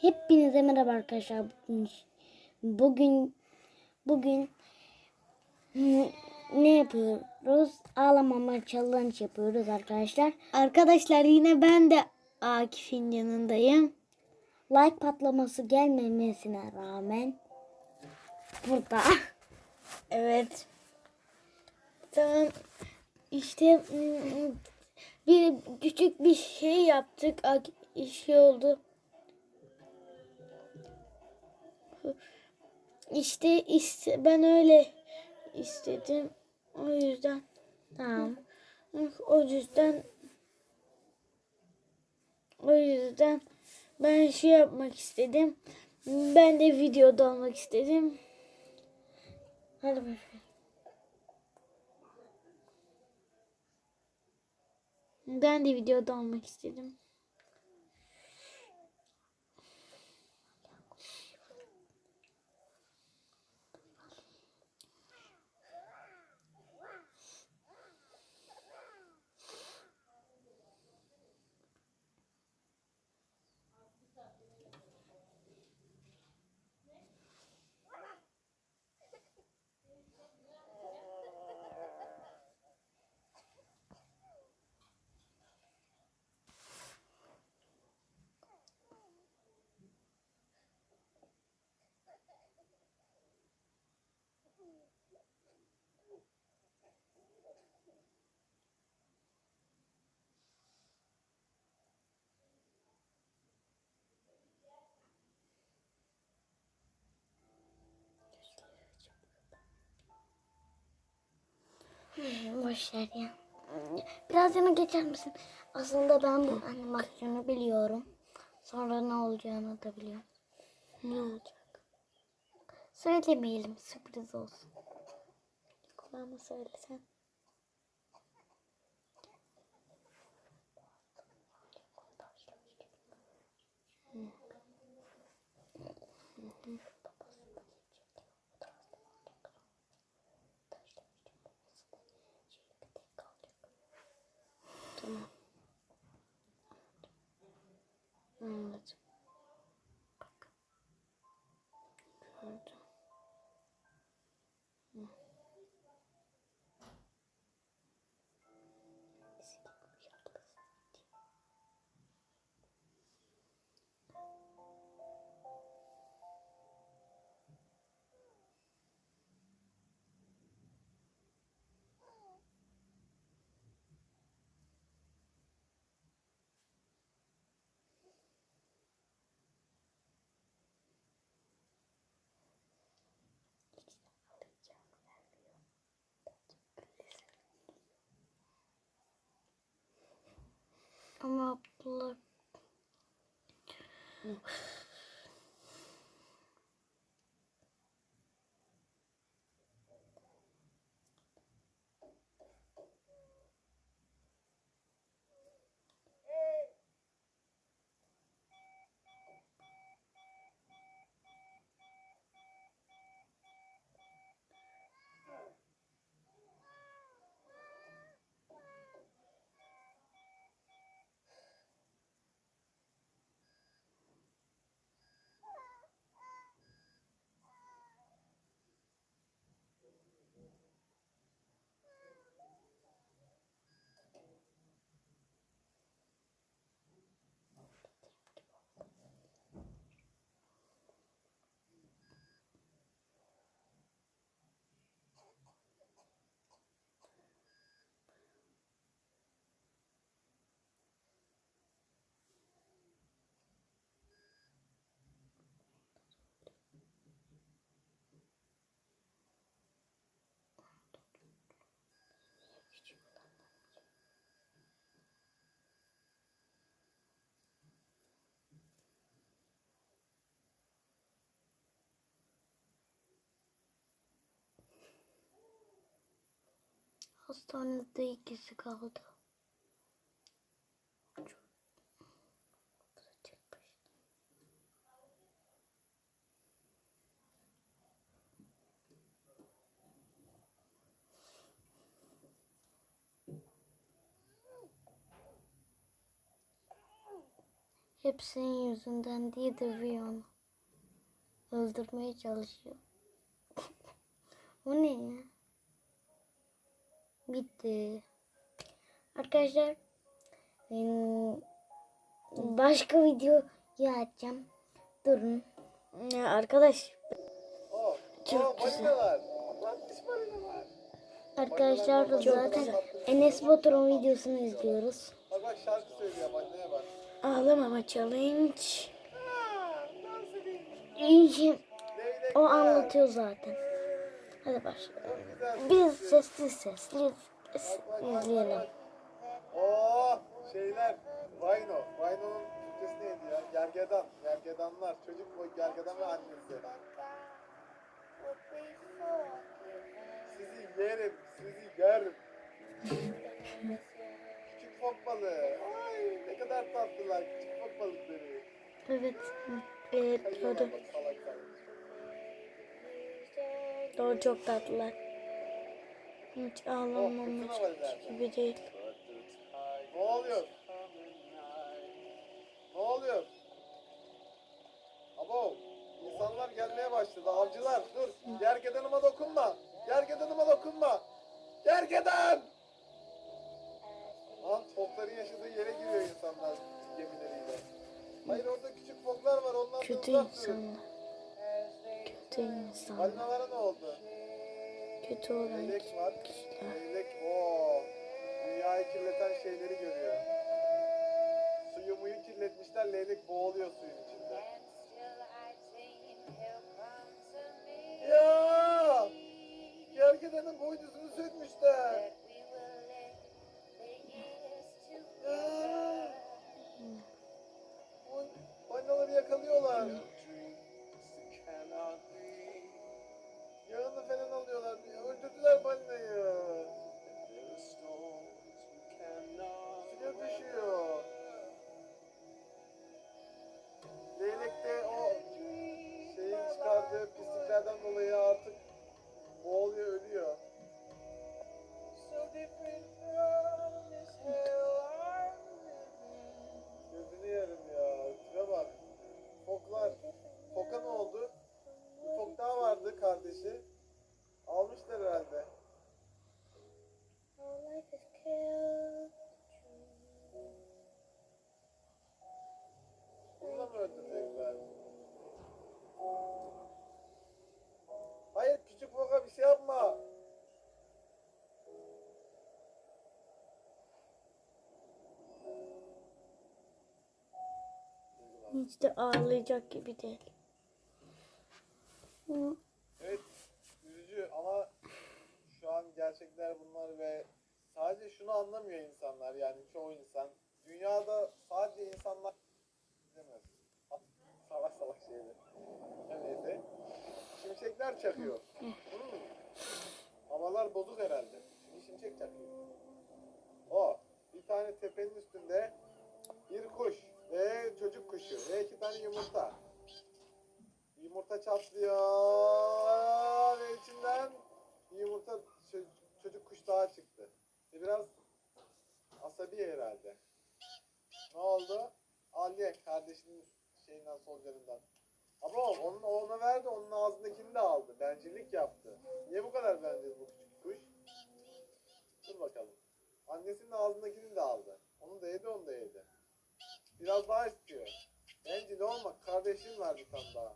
Hepinize merhaba arkadaşlar. Bugün bugün ne yapıyoruz? Ağlamama challenge yapıyoruz arkadaşlar. Arkadaşlar yine ben de Akif'in yanındayım. Like patlaması gelmemesine rağmen burada Evet. Tamam. İşte mm, bir küçük bir şey yaptık. Ak- şey oldu. İşte iste, ben öyle istedim. O yüzden tamam. o yüzden o yüzden ben şey yapmak istedim. Ben de videoda olmak istedim. Hadi başlayalım. Ben de videoda olmak istedim. Boş ver ya. Biraz yana geçer misin? Aslında ben bu animasyonu biliyorum. Sonra ne olacağını da biliyorum. Ne olacak? Söylemeyelim sürpriz olsun. Kulağıma söylesen. Tamam. Hum. Ama Abdullah hastanede ikisi kaldı. Hepsinin yüzünden diye dövüyor onu. Öldürmeye çalışıyor. o ne ya? Bitti. Arkadaşlar başka video açacağım. Durun. Arkadaş Çok güzel. Arkadaşlar zaten. Enes Batur'un videosunu izliyoruz. Bak bak şarkı söylüyor balinaya bak. ağlamama challenge. O anlatıyor zaten. Hadi başlayalım. Biz sessiz sessiz izleyelim. Oh, şeyler. Rhino. Rhino'nun Türkçesi neydi ya? Gergedan. Gergedanlar. Çocuk boy gergedan ve annesi. Sizi yerim. Sizi yerim. Küçük fok balığı. Ay ne kadar tatlılar. Küçük fok balıkları. Evet. Evet doğru. Doğru çok tatlılar. Hiç ağlamamış gibi değil. Ne oluyor? Ne oluyor? Abo, insanlar gelmeye başladı. Avcılar dur. Gergedanıma dokunma. Gergedanıma dokunma. Gergedan! Lan fokların yaşadığı yere giriyor insanlar gemileriyle. Hayır orada küçük foklar var. Onlardan Kötü insanlar. Kötü insanlar. Balinalara ne? Kötü olan Leylek var. kişiler. Leylek o dünyayı kirleten şeyleri görüyor. Suyu muyu kirletmişler. Leylek boğuluyor suyun içinde. Hiç de ağlayacak gibi değil. Evet üzücü ama şu an gerçekler bunlar ve sadece şunu anlamıyor insanlar yani çoğu insan. Dünyada sadece insanlar demez. Salak salak şeyler. Neyse. Şimşekler çakıyor. Hmm. Havalar bozuk herhalde. Şimdi şimşek çakıyor. O bir tane tepenin üstünde kuşu ve iki tane yumurta. Yumurta çatlıyor ve içinden yumurta ço- çocuk kuş daha çıktı. Ve biraz asabi herhalde. Ne oldu? Al ye kardeşinin şeyinden solucanından. Ama onun ona verdi, onun ağzındakini de aldı. Bencillik yaptı. Niye bu kadar bencil bu küçük kuş? Dur bakalım. Annesinin ağzındakini de aldı. Onu da yedi, onu da yedi. Biraz daha Bencil olma, kardeşin var bir tane daha.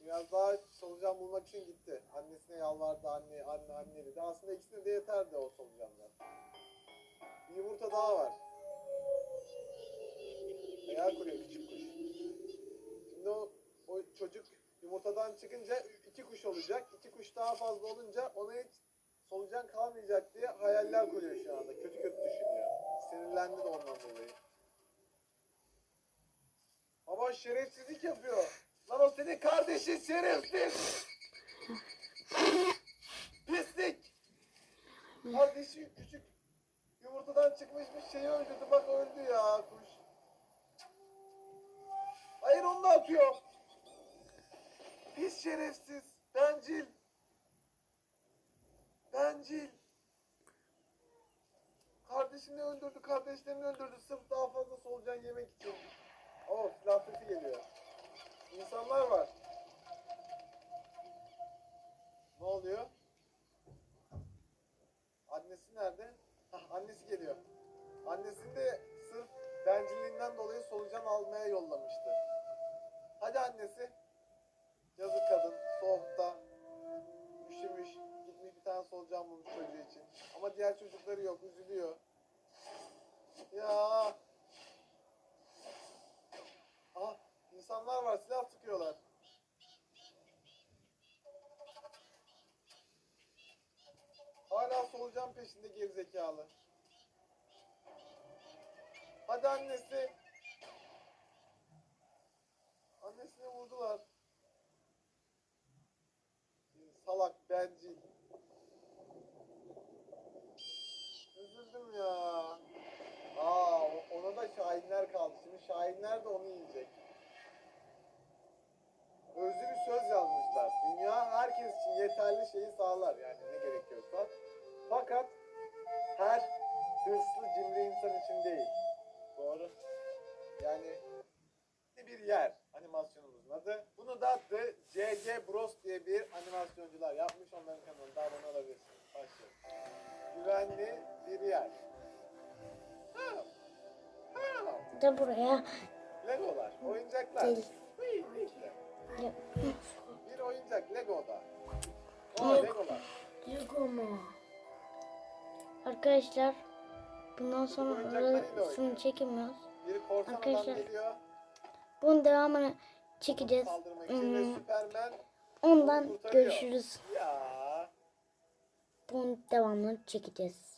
Biraz daha solucan bulmak için gitti. Annesine yalvardı, anne, anne, anne dedi. Aslında ikisine de yeterdi o solucanlar. Bir yumurta daha var. Hayal kuruyor küçük kuş. Şimdi o, o çocuk yumurtadan çıkınca iki kuş olacak. İki kuş daha fazla olunca ona hiç solucan kalmayacak diye hayaller kuruyor şu anda. Kötü kötü düşünüyor. Sinirlendi de ondan dolayı. Ama şerefsizlik yapıyor. Lan o senin kardeşin şerefsiz. Pislik. Kardeşi küçük yumurtadan çıkmış bir şeyi öldürdü. Bak öldü ya kuş. Hayır onu da atıyor. Pis şerefsiz. Bencil. Bencil. kardeşini öldürdü, kardeşlerini öldürdü sırf daha fazla solucan yemek için. Oo silah sesi geliyor. İnsanlar var. Ne oluyor? Annesi nerede? Annesi geliyor. Annesini de sırf bencilliğinden dolayı solucan almaya yollamıştı. Hadi annesi. Yazık kadın soğukta üşümüş. Gitmiş bir tane solucan bulmuş çocuğu için. Ama diğer çocukları yok. Üzülüyor. Ya. Ah insanlar var silah sıkıyorlar. Hala peşinde gerizekalı. Hadi annesi. Annesini vurdular. Salak bencil. Üzüldüm ya. Aa ona da şahinler kaldı. Şimdi şahinler de onu yiyecek. Özlü bir söz yazmışlar. Dünya herkes için yeterli şeyi sağlar. Yani ne gerekiyorsa. Fakat her hırslı cimri insan için değil. Doğru. Yani bir yer animasyonumuzun adı. Bunu da The CG Bros diye bir animasyoncular yapmış. Onların kanalında abone olabilirsiniz. Başlayalım. Güvenli bir yer. Ha. Ha. De buraya. Legolar, oyuncaklar. Değil. Hıy, ne Arkadaşlar bundan sonra oynuyor. çekemiyoruz. Arkadaşlar. Bunun devamını çekeceğiz. Hmm, Ondan görüşürüz. Bunun devamını çekeceğiz.